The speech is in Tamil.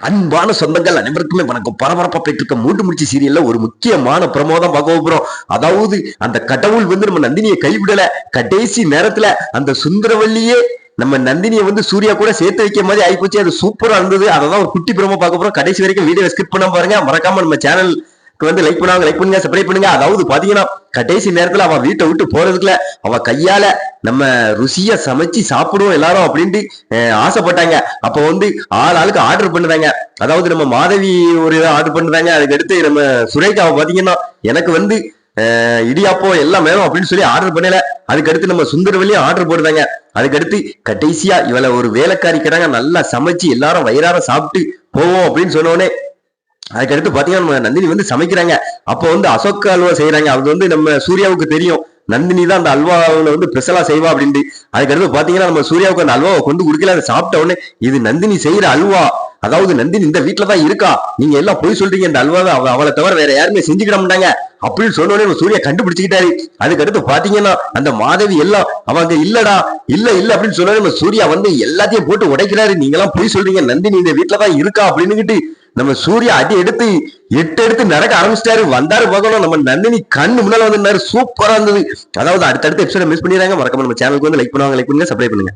அன்பான சொந்தங்கள் அனைவருக்குமே வணக்கம். பரபரப்பா போயிட்டு இருக்க மூட்டு முடிச்சு சீரியல்ல ஒரு முக்கியமான பிரமோதம் பார்க்க போறோம். அதாவது அந்த கடவுள் வந்து நம்ம நந்தினியை கைவிடல. கடைசி நேரத்துல அந்த சுந்தரவல்லியே நம்ம நந்தினியை வந்து சூர்யா கூட சேர்த்து வைக்க மாதிரி ஆயிப்போச்சு. அது சூப்பரா இருந்தது. அதை தான் ஒரு குட்டி பிரமோ பார்க்க போறோம். கடைசி வரைக்கும் வீடியோ ஸ்கிப் பண்ண பாருங்க. மறக்காம நம்ம சேனல் வந்து லைக் பண்ணுவாங்க லைக் பண்ணுங்க சப்ஸ்கிரைப் பண்ணுங்க. அதாவது பாத்தீங்கன்னா கடைசி நேரத்துல அவன் வீட்டை விட்டு போறதுக்குள்ள அவ கையால நம்ம ருசியா சமைச்சு சாப்பிடுவோம் எல்லாரும் அப்படின்ட்டு ஆசைப்பட்டாங்க. அப்ப வந்து ஆள் ஆளுக்கு ஆர்டர் பண்ணுறாங்க. அதாவது நம்ம மாதவி ஒரு ஆர்டர் பண்ணுறாங்க. அதுக்கு அடுத்து நம்ம சுரேகாவை பாத்தீங்கன்னா எனக்கு வந்து இடியாப்போ இடியாப்பம் எல்லாம் வேணும் அப்படின்னு சொல்லி ஆர்டர் பண்ணல. அதுக்கடுத்து நம்ம சுந்தரவெளியும் ஆர்டர் போடுறாங்க. அதுக்கடுத்து கடைசியா இவளை ஒரு வேலைக்காரிக்கிறாங்க நல்லா சமைச்சு எல்லாரும் வயிறார சாப்பிட்டு போவோம் அப்படின்னு சொன்னோடனே அதுக்கடுத்து பாத்தீங்கன்னா நம்ம நந்தினி வந்து சமைக்கிறாங்க. அப்போ வந்து அசோக் அல்வா செய்யறாங்க அது வந்து நம்ம சூர்யாவுக்கு தெரியும். நந்தினி தான் அந்த அல்வாவில் வந்து ஸ்பெஷலா செய்வா அப்படின்ட்டு. அதுக்கடுத்து பாத்தீங்கன்னா நம்ம சூர்யாவுக்கு அந்த அல்வாவை கொண்டு குடிக்கல. அதை சாப்பிட்ட உடனே இது நந்தினி செய்யற அல்வா. அதாவது நந்தினி இந்த வீட்டுல தான் இருக்கா? நீங்க எல்லாம் போய் சொல்றீங்க. இந்த அல்வாவை அவ அவளை தவிர வேற யாருமே செஞ்சுக்கிட மாட்டாங்க. அப்படின்னு சொன்னோடனே நம்ம சூர்யா கண்டுபிடிச்சுக்கிட்டாரு. அதுக்கடுத்து பாத்தீங்கன்னா அந்த மாதவி எல்லாம் அவங்க இல்லடா இல்ல இல்ல அப்படின்னு சொன்னோடனே நம்ம சூர்யா வந்து எல்லாத்தையும் போட்டு உடைக்கிறாரு. நீங்க எல்லாம் போய் சொல்றீங்க. நந்தினி இந்த வீட்டுல தான் இருக்கா? அப்படின்னுகிட்டு நம்ம சூர்யா அடி எடுத்து எட்டு எடுத்து நடக்க ஆரம்பிச்சிட்டாரு. வந்தாரு பார்க்கணும். நம்ம நந்தினி கண்ணு முன்னால வந்திருந்தாரு. சூப்பரா இருந்தது. அதாவது அடுத்தடுத்த எபிசோட மிஸ் பண்ணிடுறாங்க. மறக்காம நம்ம சேனலுக்கு வந்து லைக் பண்ணுவாங்க லைக் பண்ணுங்க சப்ஸ்கிரைப் பண்ணுங்க.